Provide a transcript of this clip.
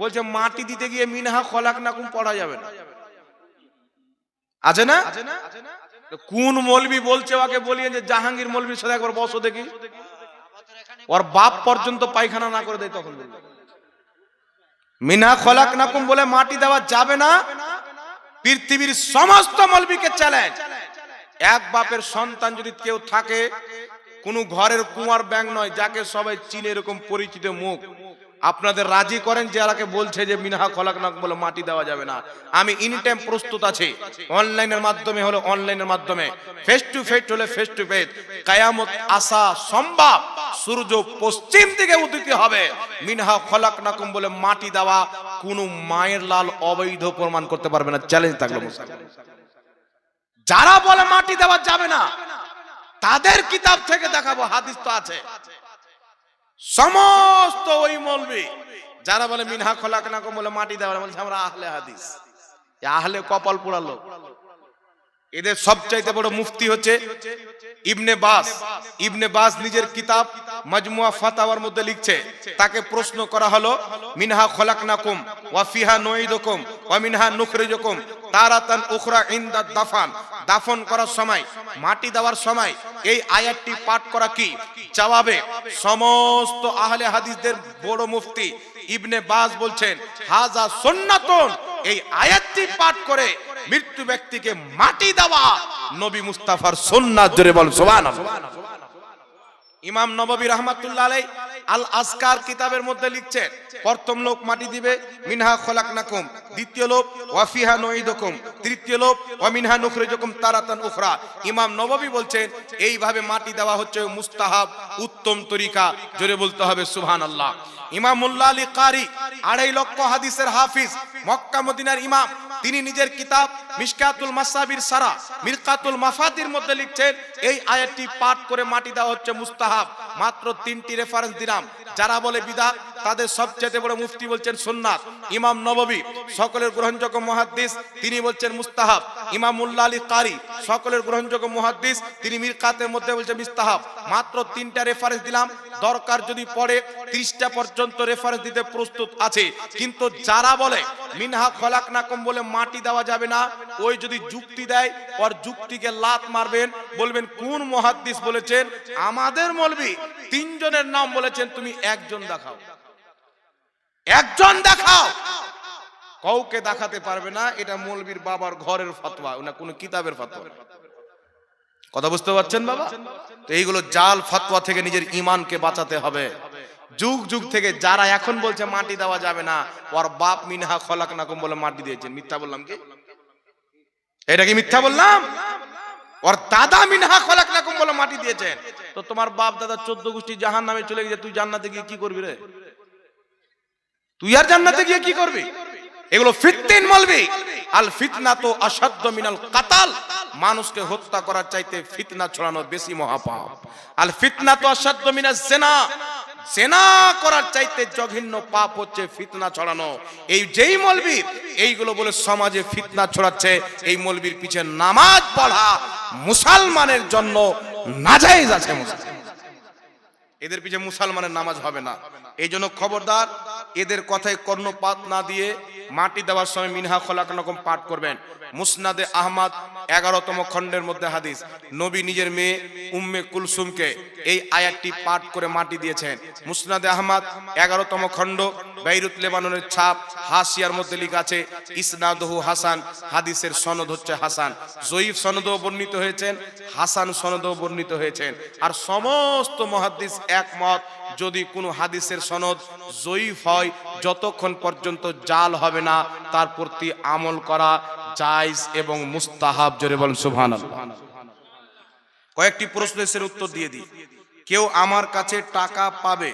বলছে মাটি দিতে গিয়ে মিনহা খলাক নাকুম পড়া যাবে না। আছে না? কোন মলবি বলছে ওকে বলিয়ে যে জাহাঙ্গীর মলবির সাথে একবার বসো দেখি। ওর বাপ পর্যন্ত পায়খানা না করে দেয় তখন। মিনা খলাক নাকুম বলে মাটি দেওয়া যাবে না। পৃথিবীর সমস্ত মলবিকে চ্যালেঞ্জ এক বাপের সন্তান যদি কেউ থাকে কোন ঘরের কুমার ব্যাং নয় যাকে সবাই চিনে এরকম পরিচিত মুখ। আপনাদের রাজি করেন যে এরাকে বলছে যে, মিনহা খলাক নাক বলে মাটি দেওয়া যাবে না। আমি ইনি টাইম প্রস্তুত আছি। অনলাইনের মাধ্যমে হলো অনলাইনের মাধ্যমে। ফেস টু ফেস হলে ফেস টু ফেস কায়ামত আসা সম্ভব। সূর্য পশ্চিম দিকে উদিত হবে। মিনহা খলাক নাকুম বলে মাটি দেওয়া কোনো মায়ের লাল অবৈধ প্রমাণ করতে পারবে না। চ্যালেঞ্জ থাকল যারা বলে মাটি দেওয়া যাবে না, তাদের কিতাব থেকে দেখাবো, হাদিস তো আছে। সমস্ত ওই মলবি যারা বলে, মিনহা খোলাক না বলে মাটি দেওয়া বলছে, আমরা আহলে হাদিস। আহলে কপাল পোড়ালো এদের সবচাইতে বড় মুফতি হচ্ছে ইবনে বাস। ইবনে বাস নিজের কিতাব মাজমুয়া ফাতাওয়ার মধ্যে লিখছে, তাকে প্রশ্ন করা হলো, মিনহা খলাকনাকুম, ওয়া ফিহা নুঈদুকুম, ওয়া মিনহা নুখরিজুকুম, তারাতান উখরা ইনদা দাফান। দাফন করার সময়, মাটি দেওয়ার সময় এই আয়াতটি পাঠ করা কি? জবাবে, সমস্ত আহলে হাদিসদের বড় মুফতি ইবনে বাস বলছেন হাজা সুন্নাতুন। এই আয়াতটি পাঠ করে মৃত্যু ব্যক্তিকে মাটি দেওয়া নবী মুস্তাফার সুন্নাত, জোরে বল, সুবহানাল্লাহ। ইমাম নববী রহমাতুল্লাহ আলাই আল আসকার কিতাবের মধ্যে লিখছেন, প্রথম লোক মাটি দিবে, মিনহা খলাকনাকুম, দ্বিতীয় লোক ওয়াফিহা নুঈদুকুম। তৃতীয় লোক ওয়া মিনহা নুখরিজুকুম তারাতান উখরা। ইমাম নববী বলছেন, এইভাবে মাটি দেওয়া হচ্ছে মুস্তাহাব উত্তম তরিকা, জোরে বলতে হবে সুবহানাল্লাহ। ইমাম মুল্লা আলী কারি, আড়াই লক্ষ হাদিসের হাফিজ, মক্কা মদিনার ইমাম, তিনি নিজের কিতাব মিশকাতুল মাসাবির সারা, মিরকাতুল মাফাতির মধ্যে লিখছেন, এই আয়াতটি পাঠ করে মাটি দেওয়া হচ্ছে মুস্তাহাব, মাত্র তিনটি রেফারেন্স দিলাম। যারা বলে বিদা তাদের সবচেয়ে বড় মুফতি বলছেন সুন্নাত, ইমাম নববী, সকলের গ্রহণযোগ্য মুহাদ্দিস, তিনি বলছেন মুস্তাহাব ইমাম মুল্লা আলী কারি, সকলের গ্রহণযোগ্য মুহাদ্দিস, তিনি মিরকাতের মধ্যে বলছেন মুস্তাহাব। মাত্র তিনটা রেফারেন্স দিলাম, দরকার যদি পড়ে, ত্রিশটা পর্যন্ত রেফারেন্স দিতে প্রস্তুত আছে। কিন্তু যারা বলে, মিনহা খলাক নাকম বলে মাটি দেওয়া যাবে না, ওই যদি যুক্তি দেয় ওর যুক্তিকে লাত মারবেন, বলবেন কোন মহাদ্দিস বলেছেন, আমাদের মলবি তিনজনের নাম বলেছেন, তুমি একজন দেখাও। একজন দেখাও! কাউকে দেখাতে পারবে না, এটা মৌলবীর বাবার ঘরের ফতোয়া, না কোনো কিতাবের ফতোয়া। কথা বুঝতে পারছেন বাবা? তো এইগুলো জাল ফতোয়া থেকে নিজের ইমানকে বাঁচাতে হবে। যুগ যুগ থেকে যারা এখন বলছে মাটি দেওয়া যাবে না, ওর বাপ মিনহা খলাক নাকুম বলে মাটি দিয়েছেন। মিথ্যা বললাম কি? এটা কি মিথ্যা বললাম? ওর দাদা মিনহা খলাক নাকুম বলে মাটি দিয়েছেন। তো তোমার বাপ দাদা চোদ্দ গোষ্ঠী জাহান নামে চলে গেছে, তুই জান্নাতে গিয়ে কি করবি রে? তুই আর জান্নাতে গিয়ে কি করবি? এগুলো ফিতনিন মলবি। আল ফিতনা তো অসাধ্য মিনাল কাতাল। মানুষকে হত্যা করার চাইতে ফিতনা ছড়ানো বেশি মহাপাপ। আল ফিতনা তো অসাধ্য মিনাল জেনা সেনা করার চাইতে জঘন্য পাপ হচ্ছে ফিতনা ছড়ানো। এই যেই মলবি, এইগুলো বলে সমাজে ফিতনা ছড়াচ্ছে। এই মলবির পিছে নামাজ পড়া মুসলমানের জন্য নাজায়েজ আছে এদের পিছনে মুসলমানের নামাজ হবে না। এই জন্য খবরদার, এদের কথায় কর্ণপাত না দিয়ে মাটি দেওয়ার সময় মিনহা খোলাক রকম পাঠ করবেন। মুসনাদে আহমদ এগারোতম খণ্ডের মধ্যে হাদিস। নবী নিজের মেয়ে উম্মে কুলসুমকে এই আয়াতটি পাঠ করে মাটি দিয়েছেন। মুসনাদে আহমদ এগারোতম খণ্ড, বেইরুত লেবাননের ছাপ, হাসিয়ার মধ্যে লেখা আছে, ইসনাদহু হাসান হাদিসের সনদ হচ্ছে হাসান। জয়ীফ সনদও বর্ণিত হয়েছেন, হাসান সনদও বর্ণিত হয়েছেন। আর সমস্ত মহাদিস একমত, যদি কোনো হাদিসের সনদ জয়ীফ হয় যতক্ষণ পর্যন্ত জাল হবে না, তার প্রতি আমল করা জায়জ এবং মুস্তাহাব। জোরে বলেন সুহান কয়েকটি প্রশ্ন এসে উত্তর দিয়ে দিই। কেউ আমার কাছে টাকা পাবে?